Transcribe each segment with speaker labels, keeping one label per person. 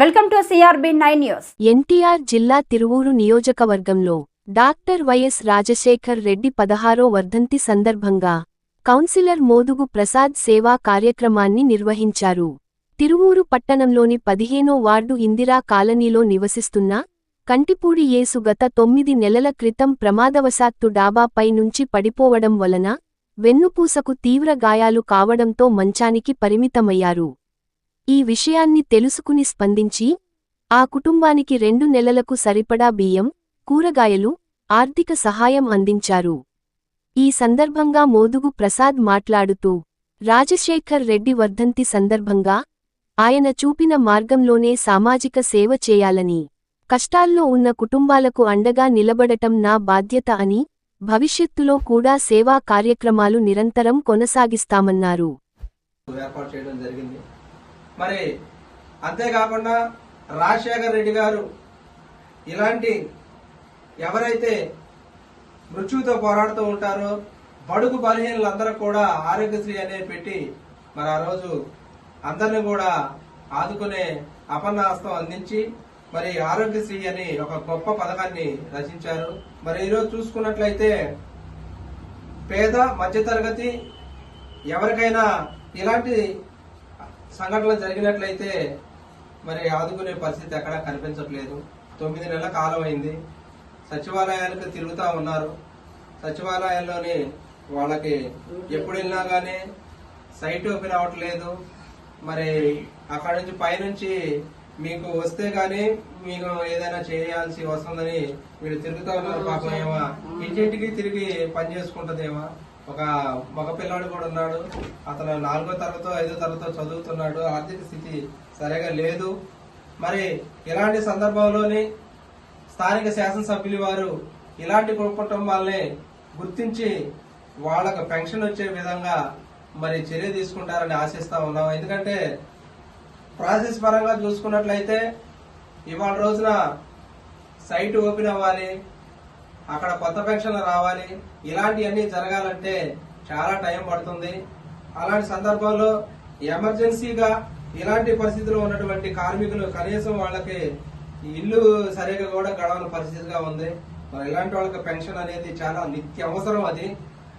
Speaker 1: Welcome to CRB nine news.
Speaker 2: NTR జిల్లా తిరువూరు నియోజకవర్గంలో doctor YS Rajasekhar Reddy పదహారో వర్ధంతి సందర్భంగా కౌన్సిలర్ మోదుగు ప్రసాద్ సేవా కార్యక్రమాన్ని నిర్వహించారు. తిరువూరు పట్టణంలోని పదిహేనో వార్డు ఇందిరా కాలనీలో నివసిస్తున్న కంటిపూడి యేసు గత తొమ్మిది నెలల క్రితం ప్రమాదవశాత్తు డాబాపై నుంచి పడిపోవడం వలన వెన్నుపూసకు తీవ్ర గాయాలు కావడంతో మంచానికి పరిమితమయ్యారు. ఈ విషయాన్ని తెలుసుకుని స్పందించి ఆ కుటుంబానికి రెండు నెలలకు సరిపడా బియ్యం కూరగాయలు ఆర్థిక సహాయం అందించారు. ఈ సందర్భంగా మోదుగు ప్రసాద్ మాట్లాడుతూ రాజశేఖర్ రెడ్డి వర్ధంతి సందర్భంగా ఆయన చూపిన మార్గంలోనే సామాజిక సేవ చేయాలని కష్టాల్లో ఉన్న కుటుంబాలకు అండగా నిలబడటం నా బాధ్యత అని భవిష్యత్తులో కూడా సేవా కార్యక్రమాలు నిరంతరం కొనసాగిస్తామన్నారు.
Speaker 3: చేయడం జరిగింది. మరి అంతేకాకుండా రాజశేఖర్ రెడ్డి గారు ఇలాంటి ఎవరైతే మృత్యువుతో పోరాడుతూ ఉంటారో బడుగు బలహీనలందరూ కూడా ఆరోగ్యశ్రీ అనేది పెట్టి మరి ఆ రోజు అందరిని కూడా ఆదుకునే అపన్నాస్తం అందించి మరి ఆరోగ్యశ్రీ అని ఒక గొప్ప పథకాన్ని రచించారు. మరి ఈరోజు చూసుకున్నట్లయితే పేద మధ్యతరగతి ఎవరికైనా ఇలాంటి సంఘటనలు జరిగినట్లయితే మరి ఆదుకునే పరిస్థితి ఎక్కడా కనిపించట్లేదు. తొమ్మిది నెలల కాలం అయింది. సచివాలయాలకు తిరుగుతూ ఉన్నారు. సచివాలయాల్లోని వాళ్ళకి ఎప్పుడు వెళ్ళినా కానీ సైట్ ఓపెన్ అవ్వట్లేదు. మరి అక్కడ నుంచి పైనుంచి మీకు వస్తే గానీ మీకు ఏదైనా చేయాల్సి వస్తుందని మీరు తిరుగుతూ ఉన్నారు పాపం ఏమో. ఇంటింటికి తిరిగి పని చేసుకుంటుందేమా. ఒక మగ పిల్లాడు కూడా ఉన్నాడు. అతను నాలుగో తరగతో ఐదో తరగతో చదువుతున్నాడు. ఆర్థిక స్థితి సరిగా లేదు. మరి ఇలాంటి సందర్భంలోని స్థానిక శాసనసభ్యులు వారు ఇలాంటి కుటుంబాలని గుర్తించి వాళ్ళకు పెన్షన్ వచ్చే విధంగా మరి చర్య తీసుకుంటారని ఆశిస్తా ఉన్నాం. ఎందుకంటే ప్రాసెస్ పరంగా చూసుకున్నట్లయితే ఇవాళ రోజున సైట్ ఓపెన్ అవ్వాలి. అక్కడ కొత్త పెన్షన్లు రావాలి. ఇలాంటివన్నీ జరగాలంటే చాలా టైం పడుతుంది. అలాంటి సందర్భంలో ఎమర్జెన్సీగా ఇలాంటి పరిస్థితిలో ఉన్నటువంటి కార్మికులు కనీసం వాళ్ళకి ఇల్లు సరిగా కూడా గడవని పరిస్థితిగా ఉంది. మరి ఇలాంటి వాళ్ళకి పెన్షన్ అనేది చాలా నిత్య అవసరం అది.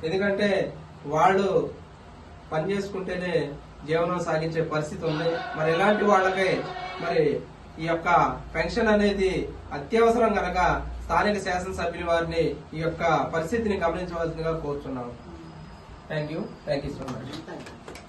Speaker 3: ఎందుకంటే వాళ్ళు పని చేసుకుంటేనే జీవనం సాగించే పరిస్థితి ఉంది. మరి ఇలాంటి వాళ్ళకి మరి ఈ యొక్క పెన్షన్ అనేది అత్యవసరం కనుక స్థానిక శాసనసభ్యుల వారిని ఈ యొక్క పరిస్థితిని గమనించవలసిందిగా కోరుతున్నాం thank you thank you so much